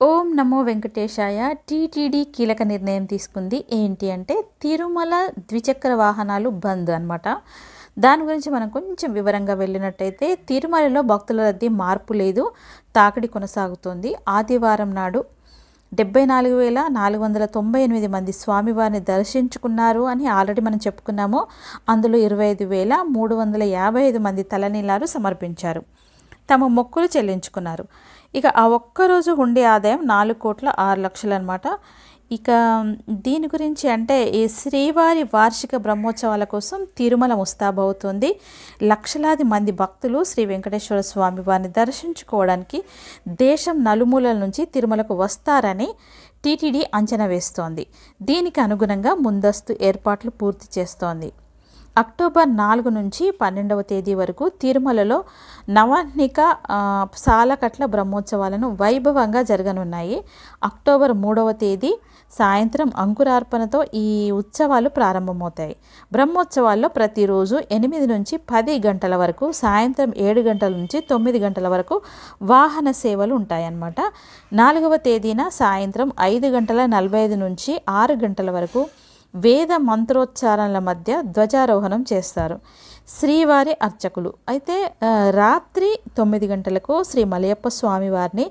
ఓం నమో వెంకటేశాయ. TTD కీలక నిర్ణయం తీసుకుంది. ఏంటి అంటే తిరుమల ద్విచక్ర వాహనాలు బంద్ అనమాట దాని గురించి మనం కొంచెం వివరంగా వెళ్ళినట్టయితే తిరుమలలో భక్తుల రద్దీ మార్పు లేదు తాకిడి కొనసాగుతోంది. ఆదివారం నాడు డెబ్బై నాలుగు వేల నాలుగు వందల తొంభై ఎనిమిది మంది స్వామివారిని దర్శించుకున్నారు అని ఆల్రెడీ మనం చెప్పుకున్నాము. అందులో ఇరవై ఐదు వేల మూడు వందల యాభై ఐదు మంది తలనీలారు సమర్పించారు. తమ మొక్కులు చెల్లించుకున్నారు. ఇక ఆ ఒక్కరోజు ఉండే ఆదాయం నాలుగు కోట్ల ఆరు లక్షలు అనమాట ఇక దీని గురించి అంటే ఈ శ్రీవారి వార్షిక బ్రహ్మోత్సవాల కోసం తిరుమల ముస్తాబవుతుంది లక్షలాది మంది భక్తులు శ్రీ వెంకటేశ్వర స్వామి వారిని దర్శించుకోవడానికి దేశం నలుమూలల నుంచి తిరుమలకు వస్తారని టీటీడీ అంచనా వేస్తోంది. దీనికి అనుగుణంగా ముందస్తు ఏర్పాట్లు పూర్తి చేస్తోంది. అక్టోబర్ నాలుగు నుంచి పన్నెండవ తేదీ వరకు తిరుమలలో నవనిక సాలకట్ల బ్రహ్మోత్సవాలను వైభవంగా జరగనున్నాయి. అక్టోబర్ మూడవ తేదీ సాయంత్రం అంకురార్పణతో ఈ ఉత్సవాలు ప్రారంభమవుతాయి. బ్రహ్మోత్సవాల్లో ప్రతిరోజు ఎనిమిది నుంచి పది గంటల వరకు సాయంత్రం ఏడు గంటల నుంచి తొమ్మిది గంటల వరకు వాహన సేవలు ఉంటాయన్నమాట. నాలుగవ తేదీన సాయంత్రం ఐదు గంటల నలభై ఐదు నుంచి ఆరు గంటల వరకు వేద మంత్రోచ్చారణల మధ్య ధ్వజారోహణం చేస్తారు. శ్రీవారి అర్చకులు. అయితే రాత్రి తొమ్మిది గంటలకు శ్రీ మలయప్ప స్వామి వారిని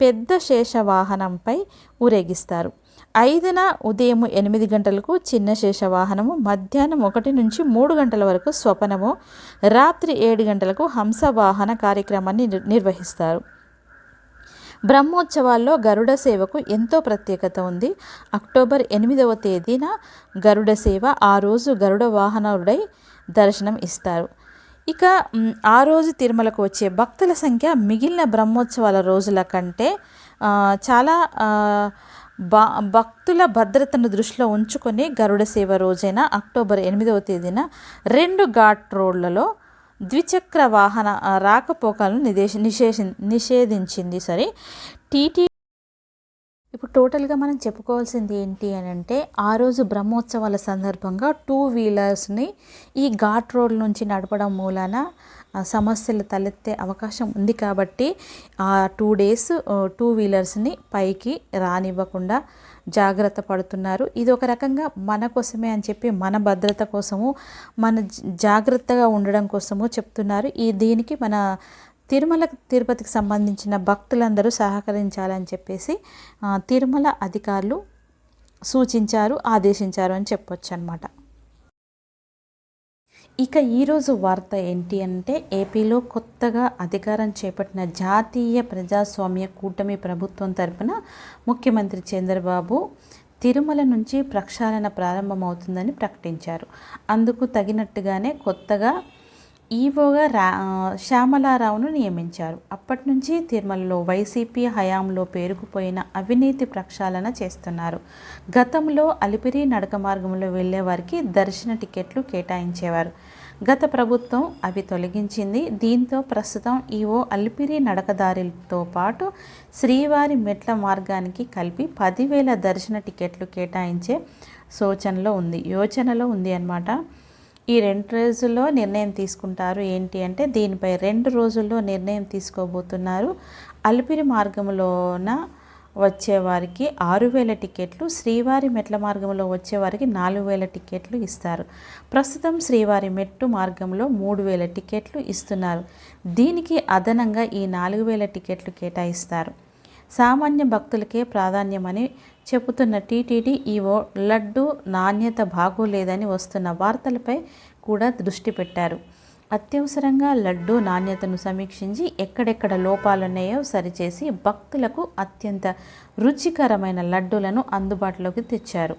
పెద్ద శేషవాహనంపై ఊరేగిస్తారు. ఐదున ఉదయం ఎనిమిది గంటలకు చిన్న శేషవాహనము మధ్యాహ్నం ఒకటి నుంచి మూడు గంటల వరకు స్వపనము రాత్రి ఏడు గంటలకు హంసవాహన కార్యక్రమాన్ని నిర్వహిస్తారు. బ్రహ్మోత్సవాల్లో గరుడ సేవకు ఎంతో ప్రత్యేకత ఉంది. అక్టోబర్ ఎనిమిదవ తేదీన గరుడ సేవ ఆ రోజు గరుడ వాహనుడై దర్శనం ఇస్తారు. ఇక ఆ రోజు తిరుమలకు వచ్చే భక్తుల సంఖ్య మిగిలిన బ్రహ్మోత్సవాల రోజుల కంటే చాలా బా భక్తుల భద్రతను దృష్టిలో ఉంచుకొని గరుడ సేవ రోజైన అక్టోబర్ ఎనిమిదవ తేదీన రెండు ఘాట్ రోడ్లలో ద్విచక్ర వాహన రాకపోకలను నిదేశ నిషేధ నిషేధించింది. సరే టీటీ ఇప్పుడు టోటల్గా మనం చెప్పుకోవాల్సింది ఏంటి అని అంటే ఆ రోజు బ్రహ్మోత్సవాల సందర్భంగా టూ వీలర్స్ని ఈ ఘాట్ రోడ్ నుంచి నడపడం మూలాన సమస్యలు తలెత్తే అవకాశం ఉంది కాబట్టి ఆ టూ డేస్ టూ వీలర్స్ని పైకి రానివ్వకుండా జాగ్రత్త పడుతున్నారు. ఇది ఒక రకంగా మన కోసమే అని చెప్పి మన భద్రత కోసము మన జాగ్రత్తగా ఉండడం కోసము చెప్తున్నారు. ఈ దీనికి మన తిరుమల తిరుపతికి సంబంధించిన భక్తులందరూ సహకరించాలని చెప్పేసి తిరుమల అధికారులు సూచించారు ఆదేశించారు అని చెప్పొచ్చు అనమాట ఇక ఈరోజు వార్త ఏంటి అంటే ఏపీలో కొత్తగా అధికారం చేపట్టిన జాతీయ ప్రజాస్వామ్య కూటమి ప్రభుత్వం తరపున ముఖ్యమంత్రి చంద్రబాబు తిరుమల నుంచి ప్రక్షాళన ప్రారంభమవుతుందని ప్రకటించారు. అందుకు తగినట్టుగానే కొత్తగా ఈవోగా రా శ్యామలారావును నియమించారు. అప్పటి నుంచి తిరుమలలో వైసీపీ హయాంలో పేరుకుపోయిన అవినీతి ప్రక్షాళన చేస్తున్నారు. గతంలో అలిపిరి నడక మార్గంలో వెళ్ళే వారికి దర్శన టికెట్లు కేటాయించేవారు. గత ప్రభుత్వం అవి తొలగించింది. దీంతో ప్రస్తుతం ఈవో అలిపిరి నడకదారితో పాటు శ్రీవారి మెట్ల మార్గానికి కలిపి పదివేల దర్శన టికెట్లు కేటాయించే సూచనలో ఉంది యోచనలో ఉంది అన్నమాట. ఈ రెండు రోజుల్లో నిర్ణయం తీసుకుంటారు ఏంటి అంటే దీనిపై రెండు రోజుల్లో నిర్ణయం తీసుకోబోతున్నారు. అలిపిరి మార్గంలోన వచ్చేవారికి ఆరు వేల టికెట్లు శ్రీవారి మెట్ల మార్గంలో వచ్చేవారికి నాలుగు వేల టికెట్లు ఇస్తారు. ప్రస్తుతం శ్రీవారి మెట్టు మార్గంలో మూడు వేల టికెట్లు ఇస్తున్నారు. దీనికి అదనంగా ఈ నాలుగు వేల టికెట్లు కేటాయిస్తారు. సామాన్య భక్తులకే ప్రాధాన్యమని చెబుతున్న టీటీడీ ఈవో లడ్డు నాణ్యత బాగోలేదని వస్తున్న వార్తలపై కూడా దృష్టి పెట్టారు. అత్యవసరంగా లడ్డు నాణ్యతను సమీక్షించి ఎక్కడెక్కడ లోపాలున్నాయో సరిచేసి భక్తులకు అత్యంత రుచికరమైన లడ్డులను అందుబాటులోకి తెచ్చారు.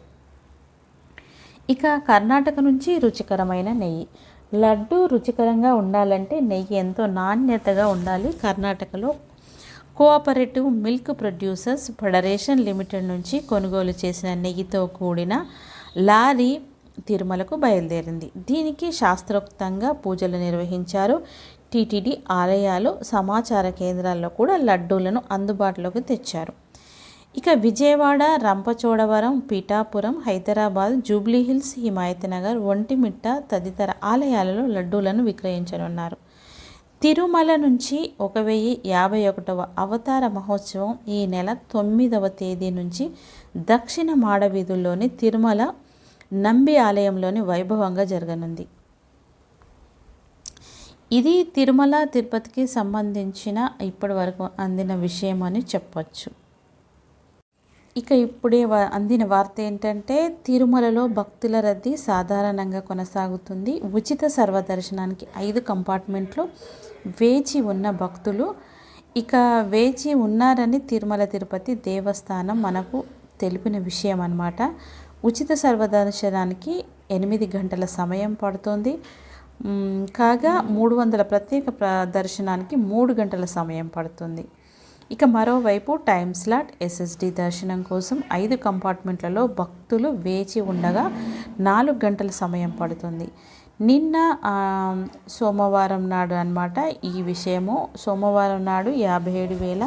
ఇక కర్ణాటక నుంచి రుచికరమైన నెయ్యి. లడ్డు రుచికరంగా ఉండాలంటే నెయ్యి ఎంతో నాణ్యతగా ఉండాలి కర్ణాటకలో. Cooperative milk producers federation limited నుంచి కొనుగోలు చేసిన నెయ్యితో కూడిన లారీ తిరుమలకు బయలుదేరింది. దీనికి శాస్త్రోక్తంగా పూజలు నిర్వహించారు. టీటీడీ ఆలయాలు సమాచార కేంద్రాల్లో కూడా లడ్డూలను అందుబాటులోకి తెచ్చారు. ఇక విజయవాడ రంపచోడవరం పీఠాపురం హైదరాబాద్ జూబ్లీహిల్స్ హిమాయత్ నగర్ ఒంటిమిట్ట తదితర ఆలయాలలో లడ్డూలను విక్రయించనున్నారు. తిరుమల నుంచి ఒక వెయ్యి యాభై ఒకటవ అవతార మహోత్సవం ఈ నెల తొమ్మిదవ తేదీ నుంచి దక్షిణ మాడవీధుల్లోని తిరుమల నంబి ఆలయంలోని వైభవంగా జరగనుంది. ఇది తిరుమల తిరుపతికి సంబంధించిన ఇప్పటి వరకు అందిన విషయం అని చెప్పచ్చు. ఇక ఇప్పుడే అందిన వార్త ఏంటంటే తిరుమలలో భక్తుల రద్దీ సాధారణంగా కొనసాగుతుంది. ఉచిత సర్వదర్శనానికి ఐదు కంపార్ట్మెంట్లు వేచి ఉన్న భక్తులు ఇక వేచి ఉన్నారని తిరుమల తిరుపతి దేవస్థానం మనకు తెలిపిన విషయం అన్నమాట ఉచిత సర్వదర్శనానికి ఎనిమిది గంటల సమయం పడుతుంది. కాగా మూడు వందల ప్రత్యేక ప్ర- దర్శనానికి మూడు గంటల సమయం పడుతుంది. ఇక మరోవైపు టైం స్లాట్ ఎస్ఎస్డి దర్శనం కోసం ఐదు కంపార్ట్మెంట్లలో భక్తులు వేచి ఉండగా నాలుగు గంటల సమయం పడుతుంది. నిన్న సోమవారం నాడు అన్నమాట ఈ విషయము. సోమవారం నాడు యాభై ఏడు వేల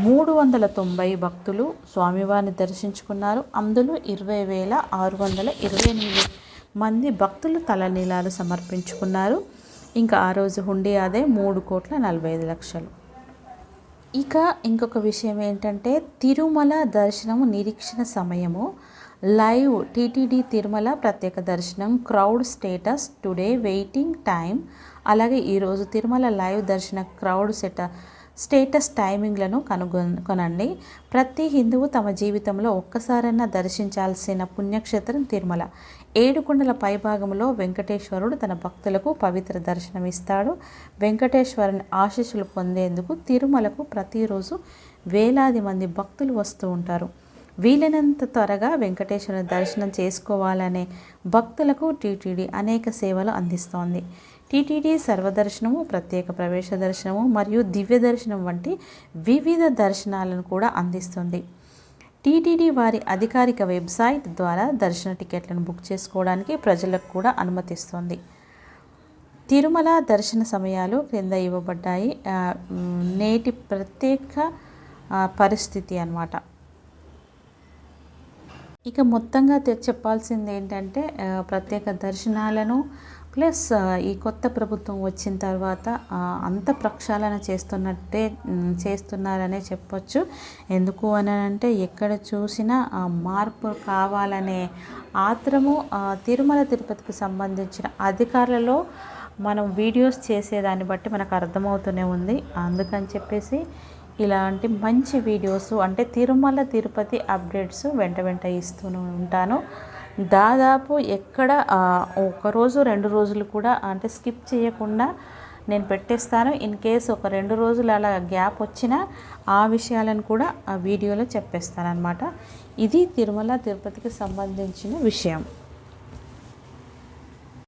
మూడు వందల తొంభై భక్తులు స్వామివారిని దర్శించుకున్నారు. అందులో ఇరవై వేల ఆరు వందల ఇరవై ఎనిమిది మంది భక్తులు తలనీలాలు సమర్పించుకున్నారు. ఇంకా ఆ రోజు హుండీ అదే మూడు కోట్ల నలభై ఐదు లక్షలు. ఇక ఇంకొక విషయం ఏంటంటే తిరుమల దర్శనము నిరీక్షణ సమయము. లైవ్ టీటీడీ తిరుమల ప్రత్యేక దర్శనం crowd status today waiting time అలాగే ఈరోజు తిరుమల లైవ్ దర్శన క్రౌడ్ సెట స్టేటస్ టైమింగ్లను కనుగొనండి ప్రతి హిందువు తమ జీవితంలో ఒక్కసారైనా దర్శించాల్సిన పుణ్యక్షేత్రం తిరుమల. ఏడుకొండల పైభాగంలో వెంకటేశ్వరుడు తన భక్తులకు పవిత్ర దర్శనం ఇస్తాడు వెంకటేశ్వరుని ఆశీస్సులు పొందేందుకు తిరుమలకు ప్రతిరోజు వేలాది మంది భక్తులు వస్తూ ఉంటారు. వీలైనంత త్వరగా వెంకటేశ్వరుని దర్శనం చేసుకోవాలనే భక్తులకు టీటీడీ అనేక సేవలు అందిస్తోంది. టీటీడీ సర్వదర్శనము ప్రత్యేక ప్రవేశ దర్శనము మరియు దివ్య దర్శనం వంటి వివిధ దర్శనాలను కూడా అందిస్తుంది. టీటీడీ వారి అధికారిక వెబ్సైట్ ద్వారా దర్శన టికెట్లను బుక్ చేసుకోవడానికి ప్రజలకు కూడా అనుమతిస్తుంది. తిరుమల దర్శన సమయాలు క్రింద ఇవ్వబడ్డాయి. నేటి ప్రత్యేక పరిస్థితి అన్నమాట. ఇక మొత్తంగా చెప్పాల్సింది ఏంటంటే ప్రత్యేక దర్శనాలను ప్లస్ ఈ కొత్త ప్రభుత్వం వచ్చిన తర్వాత అంత ప్రక్షాళన చేస్తున్నట్టే చేస్తున్నారనే చెప్పొచ్చు. ఎందుకు అని అంటే ఎక్కడ చూసినా మార్పు కావాలనే ఆత్రము తిరుమల తిరుపతికి సంబంధించిన అధికారులలో మనం వీడియోస్ చేసేదాన్ని బట్టి మనకు అర్థమవుతూనే ఉంది. అందుకని చెప్పేసి ఇలాంటి మంచి వీడియోస్ అంటే తిరుమల తిరుపతి అప్డేట్స్ వెంట వెంట ఇస్తూనే ఉంటాను. దాదాపు ఎక్కడ ఒకరోజు ఒక రోజు రెండు రోజులు కూడా అంటే స్కిప్ చేయకుండా నేను పెట్టేస్తాను. ఇన్ కేస్ ఒక రెండు రోజులు అలా గ్యాప్ వచ్చినా ఆ విషయాలను కూడా ఆ వీడియోలో చెప్పేస్తాను అనమాట ఇది తిరుమల తిరుపతికి సంబంధించిన విషయం.